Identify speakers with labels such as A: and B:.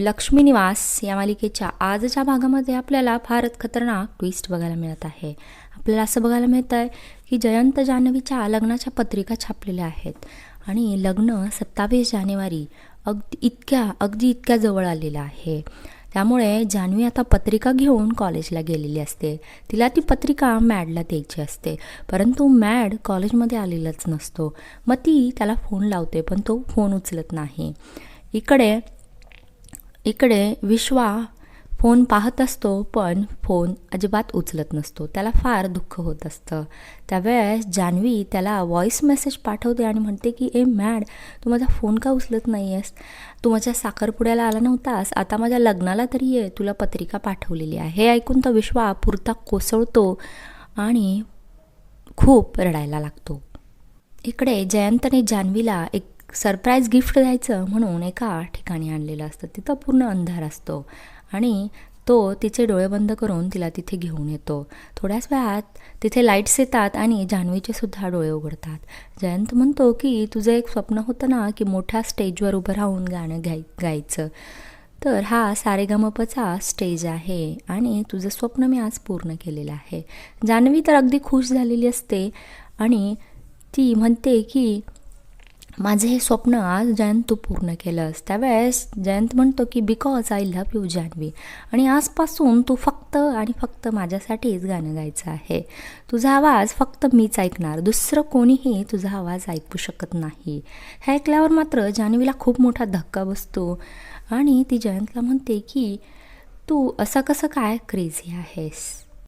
A: लक्ष्मी निवास या मालिकेच्या आजच्या भागामध्ये आपल्याला फारच खतरनाक ट्विस्ट बघायला मिळत आहे. आपल्याला असं बघायला मिळतं आहे की जयंत जान्हवीच्या लग्नाच्या पत्रिका छापलेल्या आहेत आणि लग्न सत्तावीस जानेवारी अगदी इतक्या अगदी इतक्या जवळ आलेलं आहे. त्यामुळे जान्हवी आता पत्रिका घेऊन कॉलेजला गेलेली असते. तिला ती पत्रिका मॅडला द्यायची असते. परंतु मॅड कॉलेजमध्ये आलेलाच नसतो. मग ती त्याला फोन लावते पण तो फोन उचलत नाही. इकडे इकडे विश्वा फोन पाहत असतो पण फोन अजिबात उचलत नसतो. त्याला फार दुःख होत असतं. त्यावेळेस जान्हवी त्याला व्हॉईस मेसेज पाठवते आणि म्हणते की ए मॅड तू माझा फोन का उचलत नाही आहेस तू माझ्या साखरपुड्याला आला नव्हतास? आता माझ्या लग्नाला तरी ये. तुला पत्रिका पाठवलेली आहे. हे ऐकून तर विश्वा पुरता कोसळतो आणि खूप रडायला लागतो. इकडे जयंतने जान्हवीला एक सरप्राईज गिफ्ट द्यायचं म्हणून एका ठिकाणी आणलेलं असतं. तिथं पूर्ण अंधार असतो आणि तो तिचे डोळे बंद करून तिला तिथे घेऊन येतो. थोड्याच वेळात तिथे लाईट्स येतात आणि जान्हवीचे सुद्धा डोळे उघडतात. जयंत म्हणतो की तुझं एक स्वप्न होतं ना की मोठ्या स्टेजवर उभं राहून गाणं गाय गायचं. तर हा सारेगमपचा स्टेज आहे आणि तुझं स्वप्न मी आज पूर्ण केलेलं आहे. जान्हवी तर अगदी खुश झालेली असते आणि ती म्हणते की माझे हे स्वप्न आज जयंत तू पूर्ण केलंस त्यावेळेस जयंत म्हणतो की because I love you Janhavi आणि आजपासून तू फक्त आणि फक्त माझ्यासाठीच गाणं गायचं आहे. तुझा आवाज फक्त मीच ऐकणार. दुसरं कोणीही तुझा आवाज ऐकू शकत नाही. हे ऐकल्यावर मात्र जान्हवीला खूप मोठा धक्का बसतो. आणि ती जयंतला म्हणते की तू असं कसं काय क्रेझी आहेस?